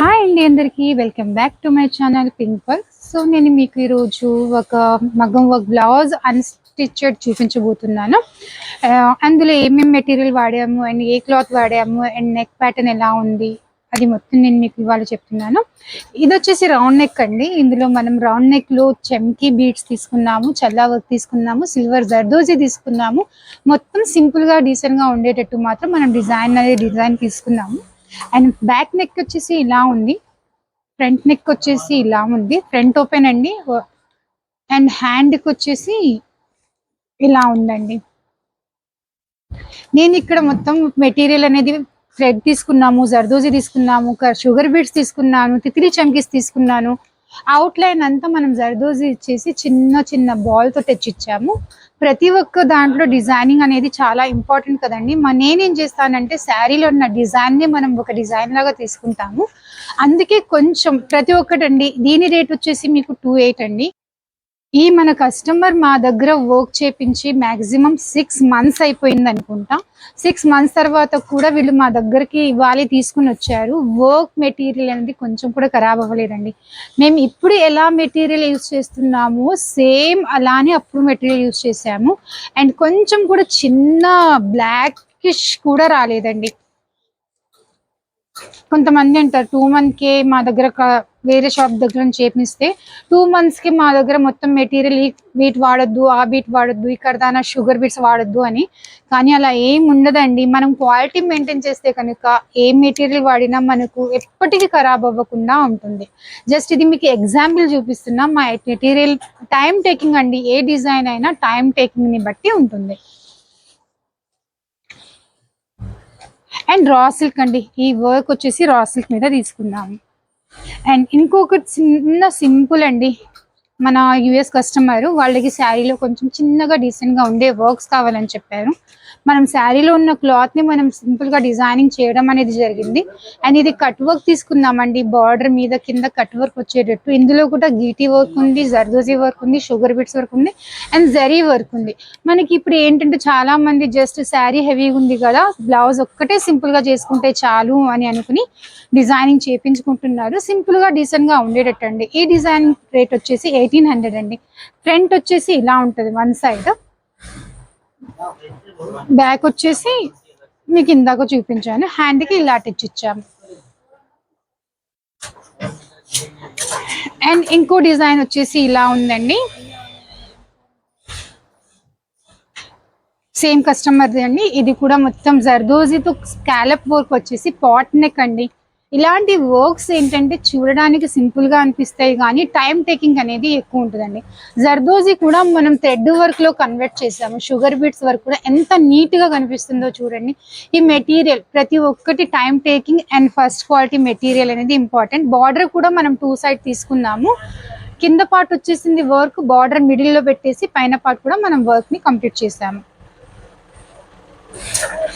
Hi అండి అందరికీ. Welcome back to my channel pink so నేను మీకు ఈరోజు ఒక మగ్గం వర్క్ బ్లౌజ్ అన్స్టిచ్డ్ చూపించబోతున్నాను. Uh, అందులో ఏమేమి మెటీరియల్ వాడాము అండ్ ఏ క్లాత్ వాడాము అండ్ నెక్ ప్యాటర్న్ ఎలా ఉంది అది మొత్తం నేను మీకు ఇవాళ చెప్తున్నాను. ఇది వచ్చేసి రౌండ్ నెక్ అండి. ఇందులో మనం రౌండ్ నెక్లో చెమ్కి బీడ్స్ తీసుకున్నాము చల్లా వర్క్ తీసుకున్నాము సిల్వర్ జర్దోజీ తీసుకున్నాము. మొత్తం సింపుల్ డీసెంట్గా డీసెంట్గా ఉండేటట్టు మాత్రం మనం డిజైన్ అనేది డిజైన్ తీసుకున్నాము. అండ్ బ్యాక్ నెక్ వచ్చేసి ఇలా ఉంది. ఫ్రంట్ నెక్ వచ్చేసి ఇలా ఉంది. ఫ్రంట్ ఓపెన్ అండి. అండ్ హ్యాండ్కి వచ్చేసి ఇలా ఉందండి. నేను ఇక్కడ మొత్తం మెటీరియల్ అనేది థ్రెడ్ తీసుకున్నాము జర్దోజీ తీసుకున్నాము షుగర్ బీడ్స్ తీసుకున్నాను తితిలి చమ్కీస్ తీసుకున్నాను. అవుట్ లైన్ అంతా మనం జర్దోజీ ఇచ్చేసి చిన్న చిన్న బాల్తో తెచ్చిచ్చాము. ప్రతి ఒక్క దాంట్లో డిజైనింగ్ అనేది చాలా ఇంపార్టెంట్ కదండి. మా నేనేం చేస్తానంటే శారీలో ఉన్న డిజైన్ని మనం ఒక డిజైన్ లాగా తీసుకుంటాము. అందుకే కొంచెం ప్రతి ఒక్కటండి దీని రేట్ వచ్చేసి మీకు టూ ఎయిట్ అండి. ఈ మన కస్టమర్ మా దగ్గర వర్క్ చేపించి మాక్సిమం సిక్స్ మంత్స్ అయిపోయింది అనుకుంటా. సిక్స్ మంత్స్ తర్వాత కూడా వీళ్ళు మా దగ్గరికి ఇవ్వాలి తీసుకుని వచ్చారు. వర్క్ మెటీరియల్ అనేది కొంచెం కూడా ఖరాబ్ అవ్వలేదండి. మేము ఇప్పుడు ఎలా మెటీరియల్ యూజ్ చేస్తున్నామో సేమ్ అలానే అప్పుడు మెటీరియల్ యూస్ చేసాము అండ్ కొంచెం కూడా చిన్న బ్లాకిష్ కూడా రాలేదండి. కొంతమంది అంటారు టూ మంత్కే మా దగ్గర వేరే షాప్ దగ్గర నుంచి చేపిస్తే టూ మంత్స్కి మా దగ్గర మొత్తం మెటీరియల్ ఈ బీట్ వాడద్దు ఆ బీట్ వాడొద్దు ఇక్కడ దాని షుగర్ బీట్స్ వాడద్దు అని. కానీ అలా ఏం ఉండదండి. మనం క్వాలిటీ మెయింటైన్ చేస్తే కనుక ఏ మెటీరియల్ వాడినా మనకు ఎప్పటికీ ఖరాబ్ అవ్వకుండా ఉంటుంది. జస్ట్ ఇది మీకు ఎగ్జాంపుల్ చూపిస్తున్నా మా మెటీరియల్ టైం టేకింగ్ అండి. ఏ డిజైన్ అయినా టైం టేకింగ్ని బట్టి ఉంటుంది. అండ్ రా సిల్క్ అండి. ఈ వర్క్ వచ్చేసి రా సిల్క్ మీద తీసుకున్నాము అండ్ ఇంకొకటి చిన్న సింపుల్ అండి. మన యుఎస్ కస్టమర్ వాళ్ళకి శారీలో కొంచెం చిన్నగా డీసెంట్గా ఉండే వర్క్స్ కావాలని చెప్పారు. మనం శారీలో ఉన్న క్లాత్ని మనం సింపుల్గా డిజైనింగ్ చేయడం అనేది జరిగింది. అండ్ ఇది కట్ వర్క్ తీసుకున్నామండి. బార్డర్ మీద కింద కట్ వర్క్ వచ్చేటట్టు. ఇందులో కూడా గీటీ వర్క్ ఉంది జర్దోజీ వర్క్ ఉంది షుగర్ బిట్స్ వర్క్ ఉంది అండ్ జరీ వర్క్ ఉంది. మనకి ఇప్పుడు ఏంటంటే చాలా మంది జస్ట్ శారీ హెవీగా ఉంది కదా బ్లౌజ్ ఒక్కటే సింపుల్గా చేసుకుంటే చాలు అని అనుకుని డిజైనింగ్ చేపించుకుంటున్నారు. సింపుల్గా గా ఉండేటట్టు అండి ఈ డిజైన్ రేట్ వచ్చేసి ఎయిటీన్ హండ్రెడ్ అండి. ఫ్రంట్ వచ్చేసి ఇలా ఉంటుంది వన్ సైడ్ బ్యాక్ వచ్చేసి మీకు ఇందాక చూపించాను. హ్యాండ్కి ఇలా అటాచ్ ఇచ్చాము. అండ్ ఇంకో డిజైన్ వచ్చేసి ఇలా ఉందండి. సేమ్ కస్టమర్ అండి. ఇది కూడా మొత్తం జర్దోజీతో స్కాలప్ వర్క్ వచ్చేసి పాట్ నెక్ అండి. ఇలాంటి వర్క్స్ ఏంటంటే చూడడానికి సింపుల్గా అనిపిస్తాయి కానీ టైం టేకింగ్ అనేది ఎక్కువ ఉంటుందండి. జర్దోజీ కూడా మనం థ్రెడ్ వర్క్లో కన్వర్ట్ చేసాము. షుగర్ బీట్స్ వర్క్ కూడా ఎంత నీట్గా కనిపిస్తుందో చూడండి. ఈ మెటీరియల్ ప్రతి ఒక్కటి time taking and first quality material అనేది ఇంపార్టెంట్. బార్డర్ కూడా మనం టూ సైడ్ తీసుకున్నాము. కింద పార్ట్ వచ్చేసింది వర్క్ బార్డర్ మిడిల్లో పెట్టేసి పైన పార్ట్ కూడా మనం వర్క్ని కంప్లీట్ చేసాము.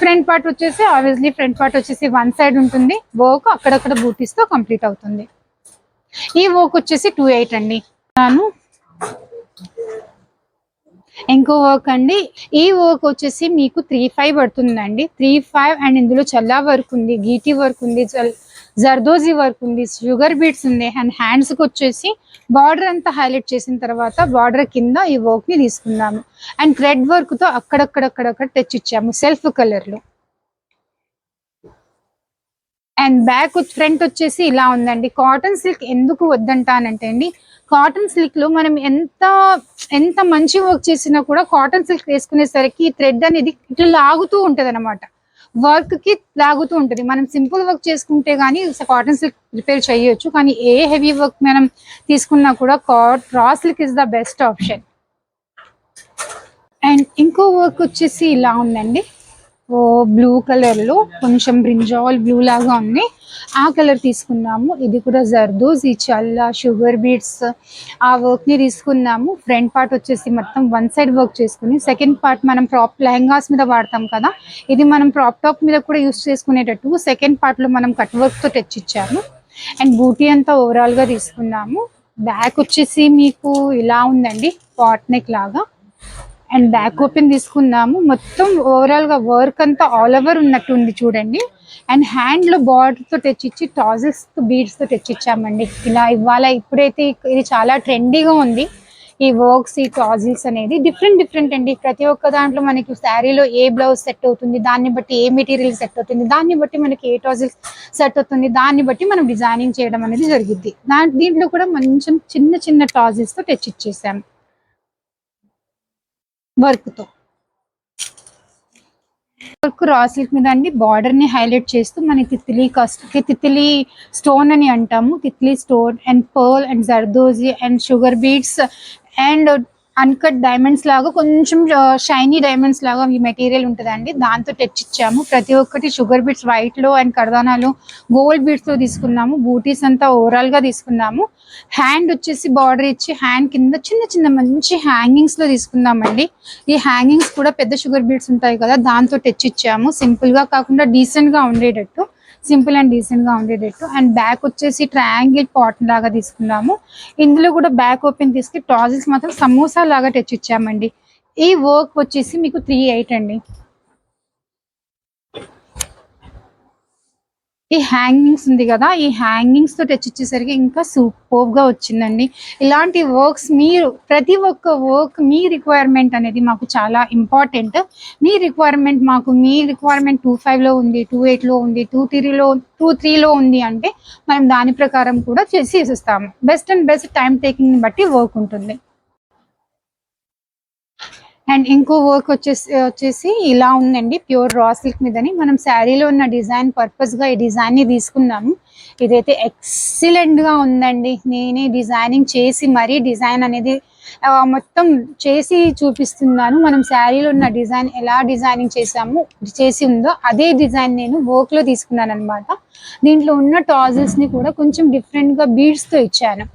ఫ్రంట్ పార్ట్ వచ్చేసి ఆబ్వియస్లీ ఫ్రంట్ పార్ట్ వచ్చేసి వన్ సైడ్ ఉంటుంది. వర్క్ అక్కడక్కడ బూటీస్తో కంప్లీట్ అవుతుంది. ఈ వర్క్ వచ్చేసి టూ ఎయిట్ అండి. ఇంకో వర్క్ అండి. ఈ వర్క్ వచ్చేసి మీకు త్రీ ఫైవ్ పడుతుందండి. త్రీ ఫైవ్ అండ్ ఇందులో చల్లా వర్క్ ఉంది గీటీ వర్క్ ఉంది చల్ జర్దోజీ వర్క్ ఉంది షుగర్ బీట్స్ ఉంది అండ్ హ్యాండ్స్కి వచ్చేసి బార్డర్ అంతా హైలైట్ చేసిన తర్వాత బార్డర్ కింద ఈ వర్క్ని తీసుకున్నాము. అండ్ థ్రెడ్ వర్క్తో అక్కడక్కడక్కడక్కడ తెచ్చిచ్చాము సెల్ఫ్ కలర్లో. అండ్ బ్యాక్ ఫ్రంట్ వచ్చేసి ఇలా ఉందండి. కాటన్ సిల్క్ ఎందుకు వద్దంటానంటే అండి కాటన్ సిల్క్లో మనం ఎంత ఎంత మంచి వర్క్ చేసినా కూడా కాటన్ సిల్క్ వేసుకునేసరికి థ్రెడ్ అనేది ఇట్లా లాగుతూ ఉంటదన్నమాట. వర్క్కి లాగుతూ ఉంటుంది. మనం సింపుల్ వర్క్ చేసుకుంటే కానీ కాటన్ సిల్క్ ప్రిపేర్ చేయొచ్చు కానీ ఏ హెవీ వర్క్ మనం తీసుకున్నా కూడా raw silk is the best option and ఇంకో వర్క్ వచ్చేసి ఇలా ఉందండి. ఓ బ్లూ కలర్లో కొంచెం బ్రింజాల్ బ్లూ లాగా ఉంది. ఆ కలర్ తీసుకున్నాము. ఇది కూడా జర్దోజ్ ఈ చల్ల షుగర్ బీట్స్. ఆ వర్క్ని తీసుకున్నాము. ఫ్రంట్ పార్ట్ వచ్చేసి మొత్తం వన్ సైడ్ వర్క్ చేసుకుని సెకండ్ పార్ట్ మనం ప్రాప్ లెహంగాస్ మీద వాడతాం కదా ఇది మనం ప్రాప్ టాప్ మీద కూడా యూస్ చేసుకునేటట్టు సెకండ్ పార్ట్లో మనం కట్ వర్క్తో తెచ్చిచ్చాము. అండ్ బూటీ అంతా ఓవరాల్గా తీసుకున్నాము. బ్యాక్ వచ్చేసి మీకు ఇలా ఉందండి పాట్ నెక్ లాగా. అండ్ బ్యాక్ ఓపెన్ తీసుకున్నాము. మొత్తం ఓవరాల్గా వర్క్ అంతా ఆల్ ఓవర్ ఉన్నట్టు ఉంది చూడండి. అండ్ హ్యాండ్లో బార్డర్తో తెచ్చిచ్చి టాజెస్ బీడ్స్తో తెచ్చిచ్చామండి. ఇలా ఇవాళ ఇప్పుడైతే ఇది చాలా ట్రెండీగా ఉంది. ఈ వర్క్స్ ఈ టాజిల్స్ అనేది డిఫరెంట్ డిఫరెంట్ అండి. ప్రతి ఒక్క దాంట్లో మనకి శారీలో ఏ బ్లౌజ్ సెట్ అవుతుంది దాన్ని బట్టి ఏ మెటీరియల్ సెట్ అవుతుంది దాన్ని బట్టి మనకి ఏ టాజిల్స్ సెట్ అవుతుంది దాన్ని బట్టి మనం డిజైనింగ్ చేయడం అనేది జరిగింది దాని దీంట్లో కూడా కొంచెం చిన్న చిన్న టాజిల్స్తో తో వర్క్తో. వర్క్తో వర్క్ రా సిల్క్ మీద అండి బార్డర్ని హైలైట్ చేస్తూ మన తిత్లీ కస్ట్ తిత్లీ స్టోన్ అని అంటాము. Titli stone and pearl and zardozi and sugar beads and uncut diamonds లాగా కొంచెం షైనీ డైమండ్స్ లాగా ఈ మెటీరియల్ ఉంటుందండి. దాంతో తెచ్చిచ్చాము ప్రతి ఒక్కటి షుగర్ బీట్స్ వైట్లో అండ్ కర్దానాలు గోల్డ్ బీడ్స్తో తీసుకున్నాము. బూటీస్ అంతా ఓవరాల్గా తీసుకున్నాము. హ్యాండ్ వచ్చేసి బార్డర్ ఇచ్చి హ్యాండ్ కింద చిన్న చిన్న మంచి హ్యాంగింగ్స్లో తీసుకున్నామండి ఈ హ్యాంగింగ్స్ కూడా పెద్ద షుగర్ బీడ్స్ ఉంటాయి కదా దాంతో తెచ్చిచ్చాము సింపుల్గా కాకుండా డీసెంట్గా ఉండేటట్టు. సింపుల్ అండ్ డీసెంట్గా ఉండేటట్టు. అండ్ బ్యాక్ వచ్చేసి ట్రయాంగిల్ పాట్ లాగా తీసుకున్నాము. ఇందులో కూడా బ్యాక్ ఓపెన్ తీసుకు టాజిల్స్ మాత్రం సమోసా లాగా తెచ్చిచ్చామండి. ఈ వర్క్ వచ్చేసి మీకు త్రీ ఎయిట్ అండి. ఈ హ్యాంగింగ్స్ ఉంది కదా ఈ హ్యాంగింగ్స్తో వచ్చేసరికి ఇంకా సూపర్గా వచ్చిందండి. ఇలాంటి వర్క్స్ మీరు ప్రతి ఒక్క వర్క్ మీ రిక్వైర్మెంట్ అనేది మాకు చాలా ఇంపార్టెంట్ మీ రిక్వైర్మెంట్ మాకు మీ రిక్వైర్మెంట్ టూ ఫైవ్లో ఉంది టూ ఎయిట్లో ఉంది టూ త్రీలో టూ త్రీలో ఉంది అంటే మనం దాని ప్రకారం కూడా చేసి ఇస్తాము బెస్ట్ అండ్ బెస్ట్ టైం టేకింగ్ని బట్టి వర్క్ ఉంటుంది. అండ్ ఇంకో వర్క్ వచ్చేసి వచ్చేసి ఇలా ఉందండి ప్యూర్ రా సిల్క్ మీదని. మనం శారీలో ఉన్న డిజైన్ పర్పస్గా ఈ డిజైన్ని తీసుకున్నాము. ఇదైతే ఎక్సలెంట్గా ఉందండి. నేనే డిజైనింగ్ చేసి మరీ డిజైన్ అనేది మొత్తం చేసి చూపిస్తున్నాను. మనం శారీలో ఉన్న డిజైన్ ఎలా డిజైనింగ్ చేసాము చేసి ఉందో అదే డిజైన్ నేను వర్క్లో తీసుకున్నాను అనమాట దీంట్లో ఉన్న టాజిల్స్ని కూడా కొంచెం డిఫరెంట్గా బీడ్స్తో ఇచ్చాను.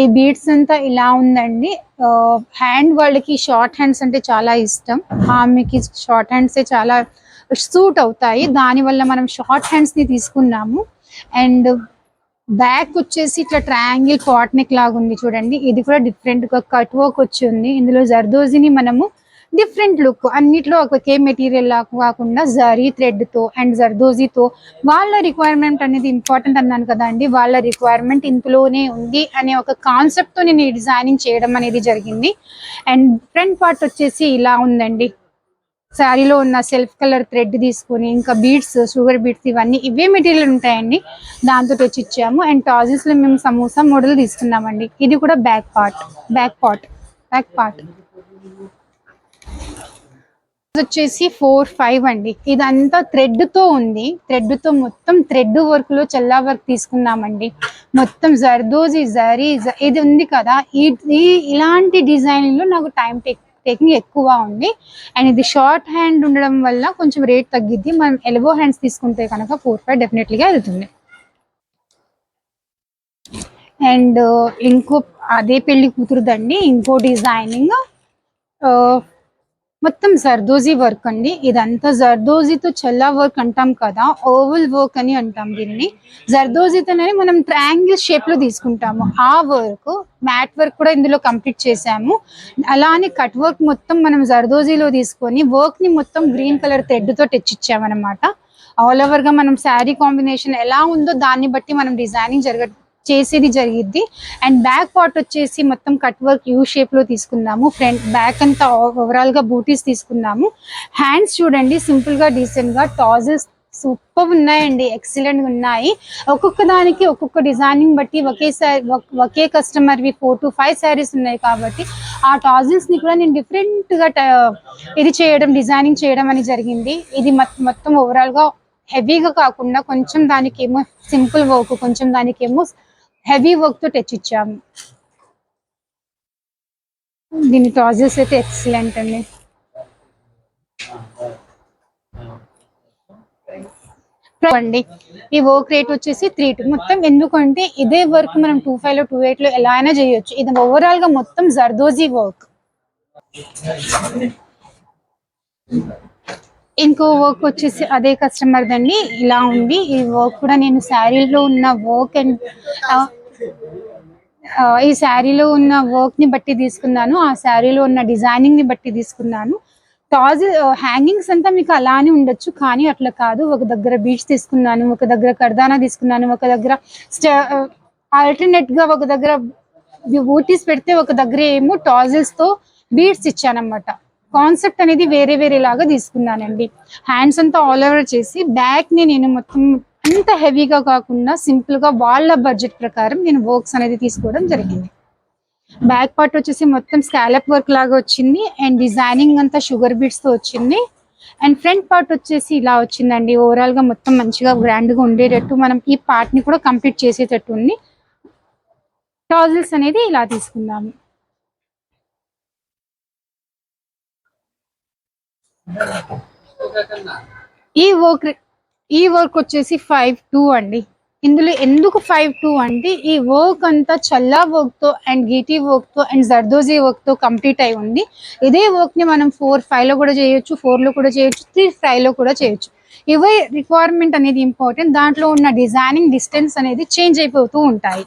ఈ బీడ్స్ అంతా ఇలా ఉందండి. హ్యాండ్ వాళ్ళకి షార్ట్ హ్యాండ్స్ అంటే చాలా ఇష్టం. ఆమెకి షార్ట్ హ్యాండ్స్ చాలా సూట్ అవుతాయి. దాని వల్ల మనం షార్ట్ హ్యాండ్స్ని తీసుకున్నాము. అండ్ బ్యాక్ వచ్చేసి ఇట్లా ట్రయాంగిల్ పాట్ నెక్ లాగా ఉంది చూడండి. ఇది కూడా డిఫరెంట్గా కట్ వర్క్ వచ్చి ఉంది. ఇందులో జర్దోజీని మనము డిఫరెంట్ లుక్ అన్నిట్లో కే మెటీరియల్ లాగా కాకుండా జరీ థ్రెడ్తో అండ్ జర్దోజీతో వాళ్ళ రిక్వైర్మెంట్ అనేది ఇంపార్టెంట్ అన్నాను కదా అండి. వాళ్ళ రిక్వైర్మెంట్ ఇందులోనే ఉంది అనే ఒక కాన్సెప్ట్తో నేను డిజైనింగ్ చేయడం అనేది జరిగింది. అండ్ ఫ్రంట్ పార్ట్ వచ్చేసి ఇలా ఉందండి. శారీలో ఉన్న సెల్ఫ్ కలర్ థ్రెడ్ తీసుకొని ఇంకా బీడ్స్ షుగర్ బీడ్స్ ఇవన్నీ ఇవే మెటీరియల్ ఉంటాయండి. దాంతో తెచ్చి ఇచ్చాము అండ్ టాజెస్లో లో మేము సమోసా మోడల్ తీసుకున్నామండి. ఇది కూడా back part back part back part వచ్చేసి ఫోర్ ఫైవ్ అండి. ఇదంతా థ్రెడ్తో ఉంది. థ్రెడ్తో మొత్తం థ్రెడ్ వర్క్లో చల్లా వర్క్ తీసుకున్నామండి. మొత్తం జర్దోజీ జరీ ఇది ఉంది కదా. ఈ ఇలాంటి డిజైన్లో నాకు టైం టేక్ టేకింగ్ ఎక్కువ ఉంది. అండ్ ఇది షార్ట్ హ్యాండ్ ఉండడం వల్ల కొంచెం రేట్ తగ్గిద్ది. మనం ఎల్బో హ్యాండ్స్ తీసుకుంటే కనుక ఫోర్ ఫైవ్ డెఫినెట్లీగా వెళ్తుంది. అండ్ uh, ఇంకో అదే పెళ్ళి కూతురుదండి. ఇంకో డిజైనింగ్ మొత్తం జర్దోజీ వర్క్ అండి. ఇదంతా జర్దోజీతో చల్లా వర్క్ అంటాం కదా ఓవల్ వర్క్ అని అంటాం దీన్ని. జర్దోజీతోనే మనం ట్రయాంగిల్ షేప్లో తీసుకుంటాము. ఆ వర్క్ మ్యాట్ వర్క్ కూడా ఇందులో కంప్లీట్ చేసాము అలానే కట్ వర్క్ మొత్తం మనం జర్దోజీలో తీసుకొని వర్క్ని మొత్తం గ్రీన్ కలర్ థ్రెడ్తో తెచ్చిచ్చామన్నమాట. ఆల్ ఓవర్గా మనం శారీ కాంబినేషన్ ఎలా ఉందో దాన్ని బట్టి మనం డిజైనింగ్ జరగ చేసేది జరిగిద్ది. అండ్ బ్యాక్ పార్ట్ వచ్చేసి మొత్తం కట్ వర్క్ యూ షేప్లో తీసుకున్నాము. ఫ్రంట్ బ్యాక్ అంతా ఓవరాల్గా బూటీస్ తీసుకున్నాము. హ్యాండ్స్ చూడండి సింపుల్గా డీసెంట్గా టాజెస్ సూపర్ ఉన్నాయండి ఎక్సలెంట్ ఉన్నాయి. ఒక్కొక్క దానికి ఒక్కొక్క డిజైనింగ్ బట్టి ఒకేసారి ఒక్- ఒకే కస్టమర్ వి ఫోర్ టు ఫైవ్ శారీస్ ఉన్నాయి కాబట్టి ఆ టాజిల్స్ని కూడా నేను డిఫరెంట్గా ట- ఇది చేయడం డిజైనింగ్ చేయడం అని జరిగింది. ఇది మొత్తం ఓవరాల్గా హెవీగా కాకుండా కొంచెం దానికేమో సింపుల్ వర్క్ కొంచెం దానికేమో హెవీ వర్క్తో టచ్ ఇచ్చాము దీని టాజెస్ అయితే ఎక్సలెంట్ అండి. అండి ఈ వర్క్ రేట్ వచ్చేసి త్రీ టూ మొత్తం ఎందుకంటే ఇదే వర్క్ మనం టూ ఫైవ్లో టూ ఎయిట్లో ఎలా అయినా చేయొచ్చు. ఇది ఓవరాల్గా మొత్తం జర్దోజీ వర్క్. ఇంకో వర్క్ వచ్చేసి అదే కస్టమర్ దండి. ఇలా ఉంది. ఈ వర్క్ కూడా నేను శారీలో ఉన్న వర్క్ అండ్ ఈ శారీలో ఉన్న వర్క్ని బట్టి తీసుకున్నాను. ఆ శారీలో ఉన్న డిజైనింగ్ని బట్టి తీసుకున్నాను. టాజ్ హ్యాంగింగ్స్ అంతా మీకు అలానే ఉండొచ్చు కానీ అట్లా కాదు. ఒక దగ్గర బీచ్ తీసుకున్నాను ఒక దగ్గర కర్దానా తీసుకున్నాను ఒక దగ్గర ఆల్టర్నేట్గా ఒక దగ్గర ఊటీస్ పెడితే ఒక దగ్గర ఏమో టాజిల్స్తో బీడ్స్ ఇచ్చానమాట కాన్సెప్ట్ అనేది వేరే వేరే లాగా తీసుకున్నానండి. హ్యాండ్స్ అంతా ఆల్ ఓవర్ చేసి బ్యాక్ని నేను మొత్తం అంత హెవీగా కాకుండా సింపుల్గా వాళ్ళ బడ్జెట్ ప్రకారం నేను వర్క్స్ అనేది తీసుకోవడం జరిగింది. బ్యాక్ పార్ట్ వచ్చేసి మొత్తం స్కాలప్ వర్క్ లాగా వచ్చింది. అండ్ డిజైనింగ్ అంతా షుగర్ బీట్స్తో వచ్చింది. అండ్ ఫ్రంట్ పార్ట్ వచ్చేసి ఇలా వచ్చిందండి. ఓవరాల్గా మొత్తం మంచిగా గ్రాండ్గా ఉండేటట్టు మనం ఈ పార్ట్ని కూడా కంప్లీట్ చేసేటట్టు ఉంది. టాజిల్స్ అనేది ఇలా తీసుకుందాము ఈ వర్క్ ఈ వర్క్ వచ్చేసి ఫైవ్ టూ అండి. ఇందులో ఎందుకు ఫైవ్ టూ అంటే ఈ వర్క్ అంతా చల్లా వర్క్తో అండ్ గీటీ వర్క్తో అండ్ జర్దోజీ వర్క్తో కంప్లీట్ అయి ఉంది ఇదే వర్క్ని మనం ఫోర్ ఫైవ్లో కూడా చేయొచ్చు ఫోర్లో కూడా చేయొచ్చు త్రీ ఫైవ్లో కూడా చేయొచ్చు. ఇవే రిక్వైర్మెంట్ అనేది ఇంపార్టెంట్ దాంట్లో ఉన్న డిజైనింగ్ డిస్టెన్స్ అనేది చేంజ్ అయిపోతూ ఉంటాయి.